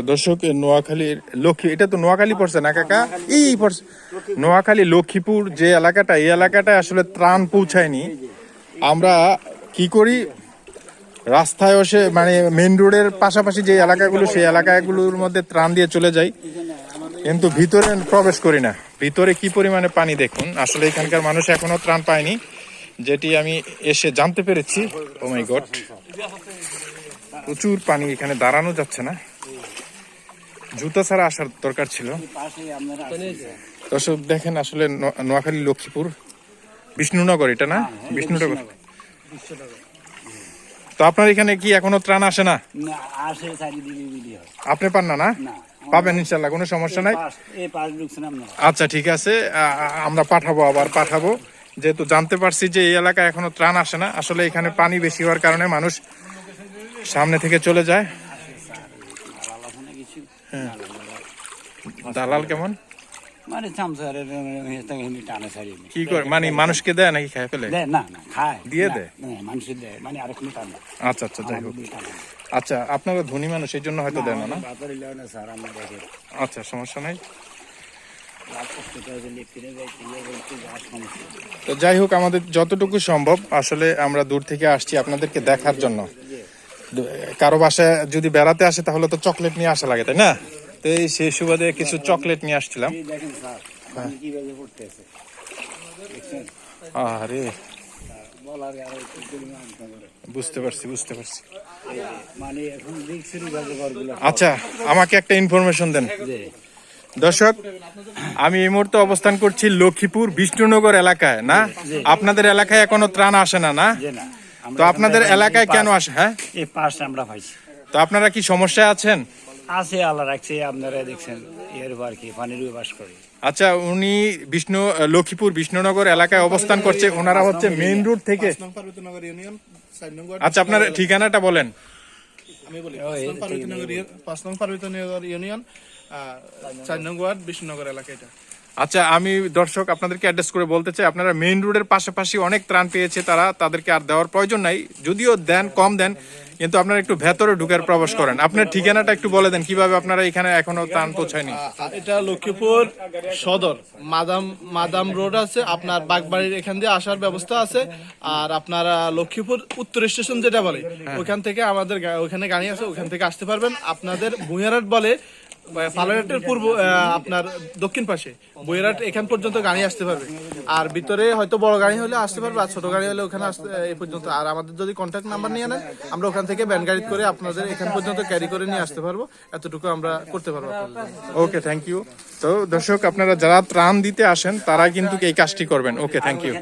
তো দর্শক নোয়াখালীর লক্ষ্মী এটা তো নোয়াখালী পড়ছে না কাকা? এই পড়ছে। নোয়াখালী লক্ষ্মীপুর যে এলাকাটা এই এলাকাটায় আসলে ত্রাণ পৌঁছায়নি। আমরা কি করি? রাস্তায় এসে মানে মেন রোডের পাশাপাশি যে এলাকাগুলো সেই এলাকাগুলোর মধ্যে ত্রাণ দিয়ে চলে যাই। কিন্তু ভিতরে প্রবেশ করি না। ভিতরে কি পরিমাণে পানি দেখুন? আসলে এখানকার মানুষ এখনও ত্রাণ পায়নি। যেটি আমি এসে জানতে পেরেছি। ও মাই গড প্রচুর পানি এখানে দাঁড়ানো যাচ্ছে না। জুতা ছাড়া আসার দরকার ছিল। দর্শক দেখেন আসলে ন- নোয়াখালী লক্ষ্মীপুর বিষ্ণুনগর এটা না? বিষ্ণুনগর। তো আপনার এখানে কি এখনও ত্রাণ আসে না? হয়। আপনি পান না না? পাবেন ইনশাল্লাহ কোনো সমস্যা নাই। আচ্ছা ঠিক আছে। আমরা পাঠাবো আবার পাঠাবো। যেহেতু জানতে পারছি যে এই এলাকায় এখনও ত্রাণ আসে না আসলে এখানে পানি বেশি হওয়ার কারণে মানুষ সামনে থেকে চলে যায়। দালাল কেমন? মানে চামচারের টানে ছাড়িয়ে কি করে? মানে মানুষকে দেয় নাকি খায় ফেলে? না না খায়। দিয়ে দেয়? না, মানুষের দেয়। মানে আর কোনো টানে আচ্ছা আচ্ছা যাই হোক। আচ্ছা আপনারা ধনী মানুষ এই জন্য হয়তো দেন না আচ্ছা সমস্যা নাই। তো যাই হোক আমাদের যতটুকু সম্ভব আসলে আমরা দূর থেকে আসছি আপনাদেরকে দেখার জন্য। কারও বাসায় যদি বেড়াতে আসে তাহলে তো চকলেট নিয়ে আসা লাগে তাই না? তো এই সেই সুবাদে কিছু চকলেট নিয়ে আসছিলাম। আরে। বুঝতে পারছি বুঝতে পারছি। মানে আচ্ছা আমাকে একটা ইনফরমেশন দেন। দর্শক আমি এই মুহূর্তে অবস্থান করছি লক্ষ্মীপুর বিষ্ণুনগর এলাকায় না? আপনাদের এলাকায় এখনও ত্রাণ আসে না না। তো আপনাদের এলাকায় কেন আসে হ্যাঁ? এই পাঁচ আমরা পাইছি তো আপনারা কি সমস্যায় আছেন? আছে আল্লাহ রাখছে আপনারা দেখছেন এর আর কি পানির বাস করে। আচ্ছা উনি বিষ্ণু লক্ষ্মীপুর বিষ্ণুনগর এলাকায় অবস্থান করছে ওনারা হচ্ছে মেইন রোড থেকে। আচ্ছা আপনার ঠিকানাটা বলেন। আমি বলি পাঁচ নং পার্বতীনগর ইউনিয়ন চার নং ওয়ার্ড বিষ্ণুনগর এলাকা এটা। আচ্ছা আমি দর্শক আপনাদেরকে অ্যাড্রেস করে বলতে চাই। আপনারা মেইন রোডের পাশাপাশি অনেক ত্রাণ পেয়েছে তারা তাদেরকে আর দেওয়ার প্রয়োজন নাই। যদিও দেন কম দেন কিন্তু আপনারা একটু ভেতরে ঢুকার প্রবেশ করেন। আপনার ঠিকানাটা একটু বলে দেন কীভাবে আপনারা এখানে এখনও ত্রাণ পৌঁছায়নি? এটা লক্ষ্মীপুর সদর। মাদাম মাদাম রোড আছে আপনার বাগবাড়ির এখান দিয়ে আসার ব্যবস্থা আছে। আর আপনারা লক্ষ্মীপুর উত্তর স্টেশন যেটা বলে ওখান থেকে আমাদের ওখানে গাড়ি আছে ওখান থেকে আসতে পারবেন। আপনাদের ভুঁইয়ারাট বলে ফালারহাটের পূর্ব আপনার দক্ষিণ পাশে, বইয়েরহাট এখান পর্যন্ত গাড়ি আসতে পারবে। আর ভিতরে হয়তো বড় গাড়ি হলে আসতে পারবে, আর ছোট গাড়ি হলে ওখানে আসতে, এই পর্যন্ত। আর আমাদের যদি কন্ট্যাক্ট নাম্বার নিয়ে নেন, আমরা ওখান থেকে ভ্যান গাড়ি করে আপনাদের এখান পর্যন্ত ক্যারি করে নিয়ে আসতে পারব। এতটুকু আমরা করতে পারব ওকে থ্যাংক ইউ তো দর্শক, আপনারা যারা ত্রাণ দিতে আসেন, তারা কিন্তু এই কাজটি করবেন। Okay thank you